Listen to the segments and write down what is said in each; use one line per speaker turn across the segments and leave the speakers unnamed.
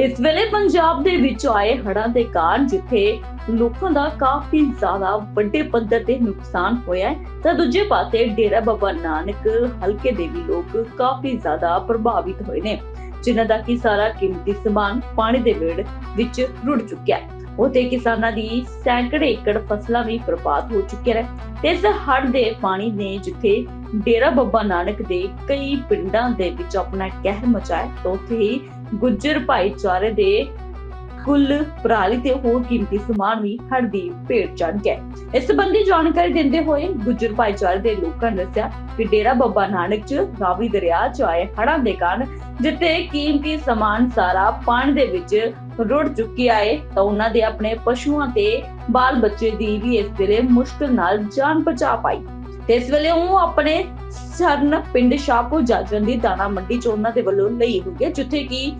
ਇਸ ਵੇਲੇ ਪੰਜਾਬ ਦੇ ਵਿੱਚ ਆਏ ਹੜ੍ਹਾਂ ਦੇ ਕਾਰਨ ਜਿੱਥੇ ਲੋਕਾਂ ਦਾ ਕਾਫੀ ਜ਼ਿਆਦਾ ਵੱਡੇ ਪੱਧਰ ਤੇ ਨੁਕਸਾਨ ਹੋਇਆ ਹੈ, ਤਾਂ ਦੂਜੇ ਪਾਸੇ ਡੇਰਾ ਬਾਬਾ ਨਾਨਕ ਹਲਕੇ ਦੇ ਵੀ ਲੋਕ ਕਾਫੀ ਜ਼ਿਆਦਾ ਪ੍ਰਭਾਵਿਤ ਹੋਏ ਨੇ, ਜਿਨ੍ਹਾਂ ਦਾ ਕਿ ਸਾਰਾ ਕੀਮਤੀ ਸਮਾਨ ਪਾਣੀ ਦੇ ਵੇੜ ਵਿੱਚ ਰੁੜ ਚੁੱਕਿਆ ਹੈ। ਉਤੇ ਕਿਸਾਨਾਂ ਦੀ ਸੈਂਕੜੇ ਏਕੜ ਫਸਲਾਂ ਵੀ ਬਰਬਾਦ ਹੋ ਚੁੱਕੀਆਂ ਨੇ। ਤੇ ਇਸ ਹੜ੍ਹ ਦੇ ਪਾਣੀ ਨੇ ਜਿੱਥੇ ਡੇਰਾ ਬੱਬਾ ਨਾਨਕ ਦੇ ਕਈ ਪਿੰਡਾਂ ਦੇ ਵਿੱਚ ਆਪਣਾ ਕਹਿਰ ਮਚਾਇਆ, ਤਾਂ ਉੱਥੇ ਹੀ ਗੁੱਜਰ ਭਾਈਚਾਰੇ ਦੇ ਕੁੱਲ ਪਰਾਲੀ ਤੇ ਹੋਰ ਕੀਮਤੀ ਸਮਾਨ ਵੀ ਹੜ੍ਹ ਦੀ ਭੇਟ ਚੜ ਗਿਆ ਇਸ ਸੰਬੰਧੀ ਜਾਣਕਾਰੀ ਦਿੰਦੇ ਹੋਏ ਗੁੱਜਰ ਭਾਈਚਾਰੇ ਦੇ ਲੋਕਾਂ ਨੇ ਦੱਸਿਆ ਕਿ ਡੇਰਾ ਬੱਬਾ ਨਾਨਕ ਚ ਰਾਵੀ ਦਰਿਆ ਚ ਆਏ ਹੜਾਂ ਦੇ ਕਾਰਨ ਜਿੱਥੇ ਕੀਮਤੀ ਸਮਾਨ ਸਾਰਾ ਪਾਣੀ ਦੇ ਵਿੱਚ ਰੁੜ ਚੁੱਕਿਆ ਹੈ ਤਾਂ ਉਹਨਾਂ ਦੇ ਆਪਣੇ ਪਸ਼ੂਆਂ ਤੇ ਬਾਲ ਬੱਚੇ ਦੀ ਵੀ ਇਸ ਵੇਲੇ ਮੁਸ਼ਕਲ ਨਾਲ ਜਾਨ ਬਚਾ ਪਾਈ। ਤੇ ਇਸ ਵੇਲੇ ਉਹ ਆਪਣੇ ਸਰਨ ਪਿੰਡ ਸ਼ਾਹਪੁਰ ਜਾਜਨ ਦੀ ਦਾਣਾ ਮੰਡੀ ਚ ਉਹਨਾਂ ਦੇ ਵੱਲੋਂ ਲਈ ਹੋਈ ਹੈ, ਜਿੱਥੇ ਕਿ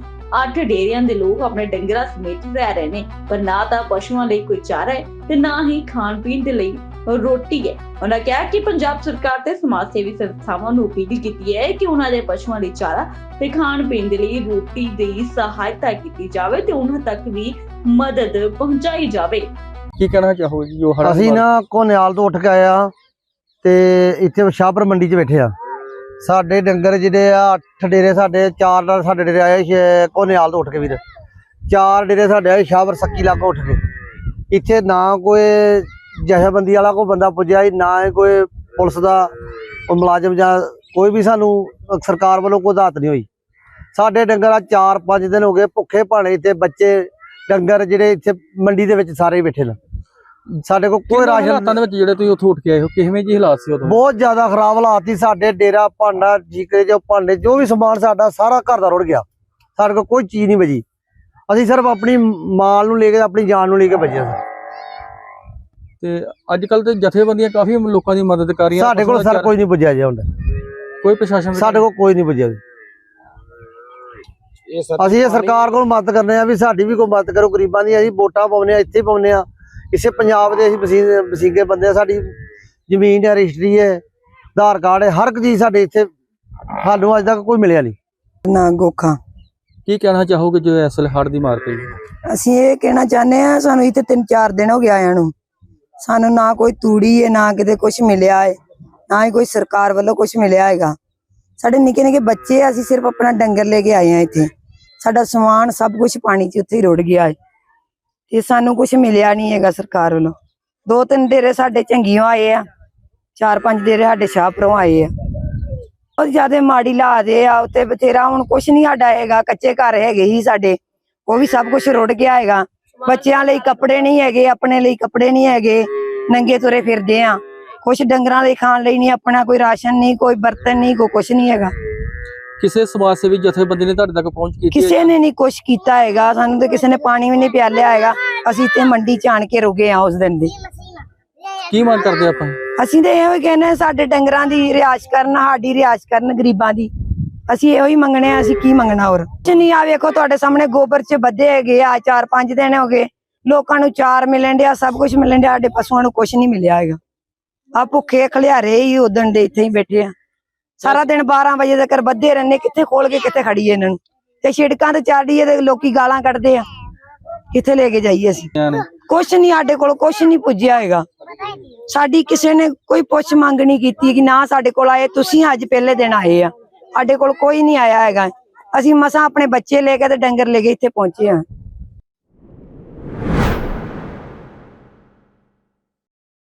ਅੱਠ ਡੇਰਿਆਂ ਦੇ ਲੋਕ ਆਪਣੇ ਡੰਗਰਾਂ ਸਮੇਤ ਰਹਿ ਰਹੇ ਨੇ। ਪਰ ਨਾ ਤਾਂ ਪਸ਼ੂਆਂ ਲਈ ਕੋਈ ਚਾਰਾ ਹੈ ਤੇ ਨਾ ਹੀ ਖਾਣ ਪੀਣ ਦੇ ਲਈ ਰੋਟੀ ਹੈ। ਉਹਨਾਂ ਕਿਹਾ ਕਿ ਪੰਜਾਬ ਸਰਕਾਰ ਤੇ ਸਮਾਜ ਸੇਵੀ ਸੰਸਥਾਵਾਂ ਨੂੰ ਅਪੀਲ ਕੀਤੀ ਹੈ ਕਿ ਉਹਨਾਂ ਦੇ ਪਸ਼ੂਆਂ ਲਈ ਚਾਰਾ ਤੇ ਖਾਣ ਪੀਣ ਦੇ ਲਈ ਰੋਟੀ ਦੀ ਸਹਾਇਤਾ ਕੀਤੀ ਜਾਵੇ ਤੇ ਉਹਨਾਂ ਤੱਕ ਵੀ ਮਦਦ ਪਹੁੰਚਾਈ ਜਾਵੇ।
ਕੀ ਕਹਿਣਾ ਚਾਹੋ ਜੀ? ਜੋ ਹੜ੍ਹਾਂ
ਅਸੀਂ ਨਾ ਕੋਨਿਆਲ ਤੋਂ ਉੱਠ ਕੇ ਆਏ ਆ ਤੇ ਇੱਥੇ ਸ਼ਾਹਪੁਰ ਮੰਡੀ 'ਚ ਬੈਠੇ ਆ। ਸਾਡੇ ਡੰਗਰ ਜਿਹੜੇ ਆ ਅੱਠ ਡੇਰੇ ਸਾਡੇ ਚਾਰ ਨਾਲ ਸਾਡੇ ਡੇਰੇ ਆਏ ਕੋਨਿਆਲ ਤੋਂ ਉੱਠ ਕੇ ਵੀਰ। ਚਾਰ ਡੇਰੇ ਸਾਡੇ ਆਏ ਸ਼ਾਹਪੁਰ ਸੱਕੀ ਲਾਗੋਂ ਉੱਠ ਕੇ। ਇੱਥੇ ਨਾ ਕੋਈ ਜਥੇਬੰਦੀ ਵਾਲਾ ਕੋਈ ਬੰਦਾ ਪੁੱਜਿਆ ਹੀ ਨਾ ਹੀ ਕੋਈ ਪੁਲਿਸ ਦਾ ਕੋਈ ਮੁਲਾਜ਼ਮ ਜਾਂ ਕੋਈ ਵੀ ਸਾਨੂੰ ਸਰਕਾਰ ਵੱਲੋਂ ਕੋਈ ਦਾਤ ਨਹੀਂ ਹੋਈ। ਸਾਡੇ ਡੰਗਰ ਆ ਚਾਰ ਪੰਜ ਦਿਨ ਹੋ ਗਏ ਭੁੱਖੇ ਭਾਣੇ ਇੱਥੇ ਬੱਚੇ ਡੰਗਰ ਜਿਹੜੇ ਇੱਥੇ ਮੰਡੀ ਦੇ ਵਿੱਚ ਸਾਰੇ ਬੈਠੇ ਨੇ। ਸਾਡੇ ਕੋਲ ਕੋਈ ਰਾਸ਼ਨ
ਹਾਲਾਤਾਂ ਦੇ ਵਿੱਚ ਜਿਹੜੇ ਤੁਸੀਂ ਉੱਥੋਂ ਉੱਠ ਕੇ ਆਏ ਹੋ? ਕਿਵੇਂ ਜੀ ਹਾਲਾਤ ਸੀ ਉਦੋਂ?
ਬਹੁਤ ਜ਼ਿਆਦਾ ਖਰਾਬ ਹਾਲਾਤ ਸੀ। ਸਾਡੇ ਡੇਰਾ ਭਾਂਡਾ ਜੀਕਰੇ ਜੋ ਭਾਂਡੇ ਜੋ ਵੀ ਸਮਾਨ ਸਾਡਾ ਸਾਰਾ ਘਰ ਦਾ ਰੁੜ ਗਿਆ। ਸਾਡੇ ਕੋਲ ਕੋਈ ਚੀਜ਼ ਨਹੀਂ ਬਚੀ। ਅਸੀਂ ਸਿਰਫ ਆਪਣੀ ਮਾਲ ਨੂੰ ਲੈ ਕੇ ਆਪਣੀ ਜਾਨ ਨੂੰ ਲੈ ਕੇ ਬਚੇ ਹਾਂ।
ਤੇ ਅੱਜ ਕੱਲ ਤੇ ਜਥੇਬੰਦੀਆਂ ਕਾਫੀ ਲੋਕਾਂ ਦੀ ਮਦਦ ਕਰ ਰਹੀਆਂ
ਸਾਡੇ ਕੋਲ ਸਰ ਕੋਈ ਨਹੀਂ ਪੁੱਜਿਆ ਜੀ
ਕੋਈ ਪ੍ਰਸ਼ਾਸਨ
ਸਾਡੇ ਕੋਲ ਕੋਈ ਨਹੀਂ ਪੁੱਜਿਆ। ਅਸੀਂ ਇਹ ਸਰਕਾਰ ਕੋਲ ਮਦਦ ਕਰਨੇ ਆ ਵੀ ਸਾਡੀ ਵੀ ਕੋਈ ਮਦਦ ਕਰੋ। ਗਰੀਬਾਂ ਦੀ ਅਸੀਂ ਵੋਟਾਂ ਪਾਉਨੇ ਆ ਇੱਥੇ ਪਾਉਨੇ ਆ। ਇਸੇ ਪੰਜਾਬ ਦੇ ਅਸੀਂ ਵਸੀ- ਵਸੀਗੇ ਬੰਦੇ ਆ। ਸਾਡੀ ਜ਼ਮੀਨ ਹੈ ਰਜਿਸਟਰੀ ਹੈ ਆਧਾਰ ਕਾਰਡ ਹੈ ਹਰ ਇੱਕ ਚੀਜ਼ ਸਾਡੇ ਇੱਥੇ ਸਾਨੂੰ ਅੱਜ ਤੱਕ ਕੋਈ ਮਿਲਿਆ ਨਹੀਂ।
ਨਾ ਗੋਖਾ।
ਕੀ ਕਹਿਣਾ ਚਾਹੋਗੇ ਜੋ ਇਸ ਹੜ੍ਹ ਦੀ ਮਾਰ ਪਈ?
ਅਸੀਂ ਇਹ ਕਹਿਣਾ ਚਾਹੁੰਦੇ ਆ ਸਾਨੂੰ ਇੱਥੇ ਤਿੰਨ ਚਾਰ ਦਿਨ ਹੋ ਗਏ ਆਇਆਂ ਨੂੰ। ਸਾਨੂੰ ਨਾ ਕੋਈ ਤੂੜੀ ਹੈ ਨਾ ਕਿਤੇ ਕੁਝ ਮਿਲਿਆ ਹੈ ਨਾ ਹੀ ਕੋਈ ਸਰਕਾਰ ਵੱਲੋਂ ਕੁਝ ਮਿਲਿਆ ਹੈਗਾ। ਸਾਡੇ ਨਿੱਕੇ ਨਿੱਕੇ ਬੱਚੇ ਅਸੀਂ ਸਿਰਫ ਆਪਣਾ ਡੰਗਰ ਲੈ ਕੇ ਆਏ ਆ ਇੱਥੇ। ਸਾਡਾ ਸਮਾਨ ਸਭ ਕੁਝ ਪਾਣੀ 'ਚ ਉੱਥੇ ਹੀ ਰੁੜ ਗਿਆ ਹੈ ਤੇ ਸਾਨੂੰ ਕੁਝ ਮਿਲਿਆ ਨਹੀਂ ਹੈਗਾ ਸਰਕਾਰ ਵੱਲੋਂ। ਦੋ ਤਿੰਨ ਡੇਰੇ ਸਾਡੇ ਚੰਗੀਆਂ ਆਏ ਆ, ਚਾਰ ਪੰਜ ਡੇਰੇ ਸਾਡੇ ਸ਼ਾਹਪੁਰੋਂ ਆਏ ਆ। ਬਹੁਤ ਜ਼ਿਆਦਾ ਮਾੜੀ ਲਾ ਦੇ ਆ ਉੱਤੇ ਬਥੇਰਾ ਹੁਣ ਕੁਝ ਨਹੀਂ ਸਾਡਾ ਹੈਗਾ, ਕੱਚੇ ਘਰ ਹੈਗੇ ਹੀ ਸਾਡੇ। ਉਹ ਵੀ ਸਭ ਕੁਝ ਰੁੜ ਗਿਆ ਹੈਗਾ। ਬੱਚਿਆਂ ਲਈ ਕੱਪੜੇ ਨਹੀਂ ਹੈਗੇ ਆਪਣੇ ਲਈ ਕੱਪੜੇ ਨਹੀਂ ਹੈਗੇ ਨੰਗੇ ਤੁਰੇ ਫਿਰਦੇ ਆ। ਕੁਝ ਡੰਗਰਾਂ ਲਈ ਖਾਣ ਲਈ ਨਹੀਂ ਆਪਣਾ ਕੋਈ ਰਾਸ਼ਨ ਨਹੀਂ ਕੋਈ ਬਰਤਨ ਨਹੀਂ ਕੋਈ ਕੁਝ ਨਹੀਂ ਹੈਗਾ।
ਕਿਸੇ ਸਮਾਜ ਸੇਵੀ ਜਥੇਬੰਦੀ ਨੇ ਤੁਹਾਡੇ ਤੱਕ ਪਹੁੰਚ ਕੀਤੀ?
ਕਿਸੇ ਨੇ ਨਹੀਂ ਕੁਝ ਕੀਤਾ ਹੈਗਾ ਸਾਨੂੰ ਤੇ ਕਿਸੇ ਨੇ ਪਾਣੀ ਵੀ ਨਹੀਂ ਪਿਆਲਿਆ ਹੈਗਾ। ਅਸੀਂ ਤੇ ਮੰਡੀ ਚ ਆਣ ਕੇ ਰੁਕੇ ਆ ਉਸ ਦਿਨ ਦੇ।
ਕੀ ਮੰਗ ਕਰਦੇ ਆਪਾਂ?
ਅਸੀਂ ਤੇ ਇਹੋ ਹੀ ਕਹਿੰਦੇ ਸਾਡੇ ਡੰਗਰਾਂ ਦੀ ਰਿਆਸ਼ ਕਰਨ ਸਾਡੀ ਰਿਆਸ਼ ਕਰਨ ਗਰੀਬਾਂ ਦੀ। ਅਸੀਂ ਇਹੋ ਹੀ ਮੰਗਣੇ ਆ, ਅਸੀਂ ਕੀ ਮੰਗਣਾ ਹੋਰ? ਕੁਛ ਨਹੀਂ ਆ ਵੇਖੋ ਤੁਹਾਡੇ ਸਾਹਮਣੇ ਗੋਬਰ ਚ ਬੱਦੇ ਹੈਗੇ ਆ, ਚਾਰ ਪੰਜ ਦਿਨ ਹੋ ਗਏ। ਲੋਕਾਂ ਨੂੰ ਚਾਰ ਮਿਲਣ ਡਿਆ, ਸਭ ਕੁਝ ਮਿਲਣ ਡਿਆ, ਸਾਡੇ ਪਸ਼ੂਆਂ ਨੂੰ ਕੁਝ ਨਹੀਂ ਮਿਲਿਆ ਹੈਗਾ। ਆ ਭੁੱਖੇ ਖਲਿਆਰੇ ਹੀ ਉਦਣ ਦੇ ਇੱਥੇ ਹੀ ਬੈਠੇ ਆ। ਸਾਰਾ ਦਿਨ 12 ਵਜੇ ਤੱਕ ਬੱਧੇ ਰਹਿੰਦੇ, ਕਿੱਥੇ ਖੋਲ ਕੇ ਕਿੱਥੇ ਖੜੀਏ ਇਹਨਾਂ ਨੂੰ? ਤੇ ਛਿੜਕਾਂ ਤੇ ਚਾੜੀਏ ਤੇ ਲੋਕੀ ਗਾਲਾਂ ਕੱਢਦੇ ਆ। ਕਿੱਥੇ ਲੈ ਕੇ ਜਾਈਏ ਅਸੀਂ? ਕੁਛ ਨਹੀਂ ਸਾਡੇ ਕੋਲ, ਕੁਛ ਨਹੀਂ ਪੁੱਜਿਆ ਹੈਗਾ। ਸਾਡੀ ਕਿਸੇ ਨੇ ਕੋਈ ਪੁੱਛ ਮੰਗ ਨਹੀਂ ਕੀਤੀ ਕਿ ਨਾ ਸਾਡੇ ਕੋਲ ਆਏ, ਤੁਸੀਂ ਅੱਜ ਪਹਿਲੇ ਦਿਨ ਆਏ ਆ। ਸਾਡੇ ਕੋਲ ਕੋਈ ਨਹੀਂ ਆਇਆ ਹੈਗਾ। ਅਸੀਂ ਮਸਾਂ ਆਪਣੇ ਬੱਚੇ ਲੈ ਕੇ ਤੇ ਡੰਗਰ ਲੈ ਕੇ ਇੱਥੇ ਪਹੁੰਚੇ ਆ